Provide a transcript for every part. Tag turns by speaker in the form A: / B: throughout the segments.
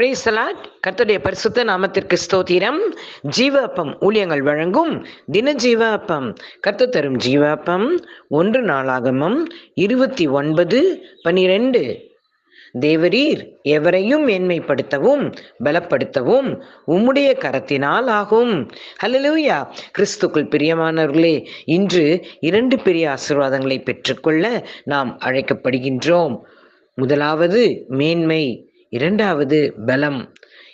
A: பிரேசலாட் கர்த்தருடைய பரிசுத்த நாமத்திற்கு ஸ்தோத்திரம். ஜீவாப்பம் ஊழியங்கள் வழங்கும் தின ஜீவாப்பம் கர்த்த தரும் ஜீவாப்பம் ஒன்று நாளாகமம் இருபத்தி ஒன்பது பனிரெண்டு. தேவரீர் எவரையும் மேன்மைப்படுத்தவும் பலப்படுத்தவும் உம்முடைய கரத்தினால் ஆகும். ஹலலூயா கிறிஸ்துக்குள் பிரியமானவர்களே இன்று இரண்டு பெரிய ஆசீர்வாதங்களை பெற்றுக்கொள்ள நாம் அழைக்கப்படுகின்றோம். முதலாவது மேன்மை. இரண்டாவது பலம்.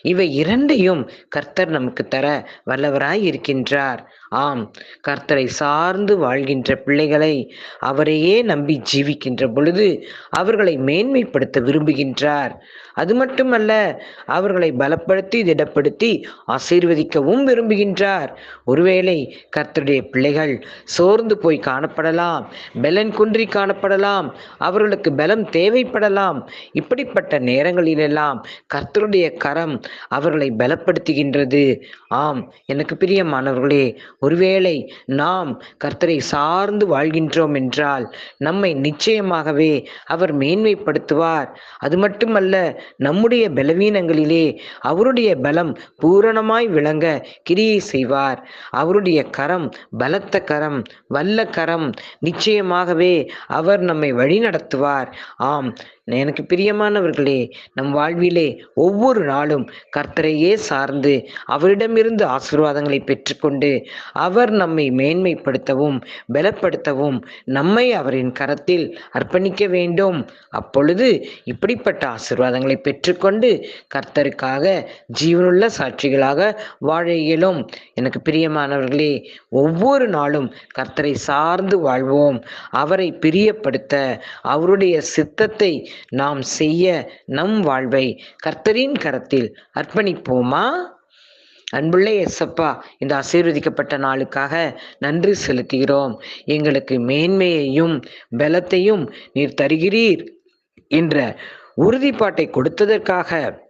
A: இவை இரண்டையும் கர்த்தர் நமக்கு தர வல்லவராய் இருக்கின்றார் ஆம் கர்த்தரை சார்ந்து வாழ்கின்ற பிள்ளைகளை அவரையே நம்பி ஜீவிக்கின்ற பொழுது அவர்களை மேன்மைப்படுத்த விரும்புகின்றார். அது மட்டுமல்ல அவர்களை பலப்படுத்தி திடப்படுத்தி ஆசீர்வதிக்கவும் விரும்புகின்றார். ஒருவேளை கர்த்தருடைய பிள்ளைகள் சோர்ந்து போய் காணப்படலாம் பலன் குன்றி காணப்படலாம் அவர்களுக்கு பலம் தேவைப்படலாம் இப்படிப்பட்ட நேரங்களிலெல்லாம் கர்த்தருடைய கரம் அவர்களை பலப்படுத்துகின்றது. ஆம் எனக்கு பிரியமானவர்களே ஒருவேளை நாம் கர்த்தரை சார்ந்து வாழ்கின்றோம் என்றால் நம்மை நிச்சயமாகவே அவர் மேன்மைப்படுத்துவார். அது மட்டுமல்ல நம்முடைய பலவீனங்களிலே அவருடைய பலம் பூரணமாய் விளங்க கிரியை செய்வார். அவருடைய கரம் பலத்த கரம் வல்ல கரம் நிச்சயமாகவே அவர் நம்மை வழிநடத்துவார். ஆம் எனக்கு பிரியமானவர்களே நம் வாழ்விலே ஒவ்வொரு நாளும் கர்த்தரையே சார்ந்து அவரிடமிருந்து ஆசீர்வாதங்களை பெற்றுக்கொண்டு அவர் நம்மை மேன்மைப்படுத்தவும் பலப்படுத்தவும் நம்மை அவரின் கரத்தில் அர்ப்பணிக்க வேண்டும். அப்பொழுது இப்படிப்பட்ட ஆசீர்வாதங்களை பெற்றுக்கொண்டு கர்த்தருக்காக ஜீவனுள்ள சாட்சிகளாக வாழ இயலும். எனக்கு பிரியமானவர்களே ஒவ்வொரு நாளும் கர்த்தரை சார்ந்து வாழ்வோம். அவரை பிரியப்படுத்த அவருடைய சித்தத்தை நாம் செய்ய நம் வாழ்வை கர்த்தரின் கரத்தில் அர்ப்பணிப்போமா? அன்புள்ள எசப்பா இந்த ஆசீர்வதிக்கப்பட்ட நாளுக்காக நன்றி செலுத்துகிறோம். எங்களுக்கு மேன்மையையும் பலத்தையும் நீர் தருகிறீர் என்ற உறுதிப்பாட்டை கொடுத்ததற்காக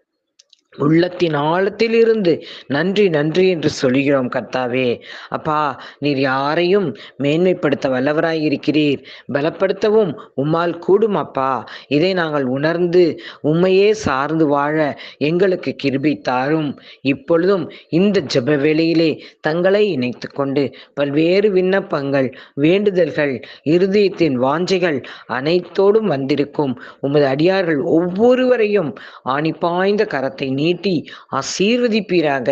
A: உள்ளத்தின் ஆழத்தில் இருந்து நன்றி நன்றி என்று சொல்கிறோம் கர்த்தாவே. அப்பா நீர் யாரையும் மேன்மைப்படுத்த வல்லவராய் இருக்கிறீர். பலப்படுத்தவும் உம்மால் கூடும் அப்பா. இதை நாங்கள் உணர்ந்து உண்மையே சார்ந்து வாழ எங்களுக்கு கிருபி தாரும். இப்பொழுதும் இந்த ஜப வேளையிலே தங்களை இணைத்து கொண்டு பல்வேறு விண்ணப்பங்கள் வேண்டுதல்கள் இருதயத்தின் வாஞ்சைகள் அனைத்தோடும் வந்திருக்கும் உமது அடியார்கள் ஒவ்வொருவரையும் ஆணிப்பாய்ந்த கரத்தை நீ நீட்டி ஆசீர்வதிப்பீராக.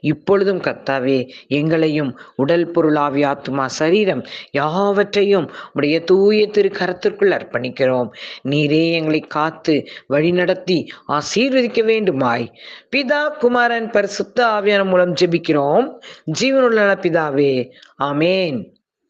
A: இப்பொழுதும் கர்த்தாவே எங்களையும் உடல் பொருளாவி ஆத்மா சரீரம் யாவற்றையும் உடைய தூய திரு கரத்திற்குள் அர்ப்பணிக்கிறோம். நீரே எங்களை காத்து வழிநடத்தி ஆசீர்வதிக்க வேண்டுமாய். பிதா குமாரன் பரிசுத்த ஆவியான மூலம் ஜெபிக்கிறோம். ஜீவனுள்ள பிதாவே ஆமேன்.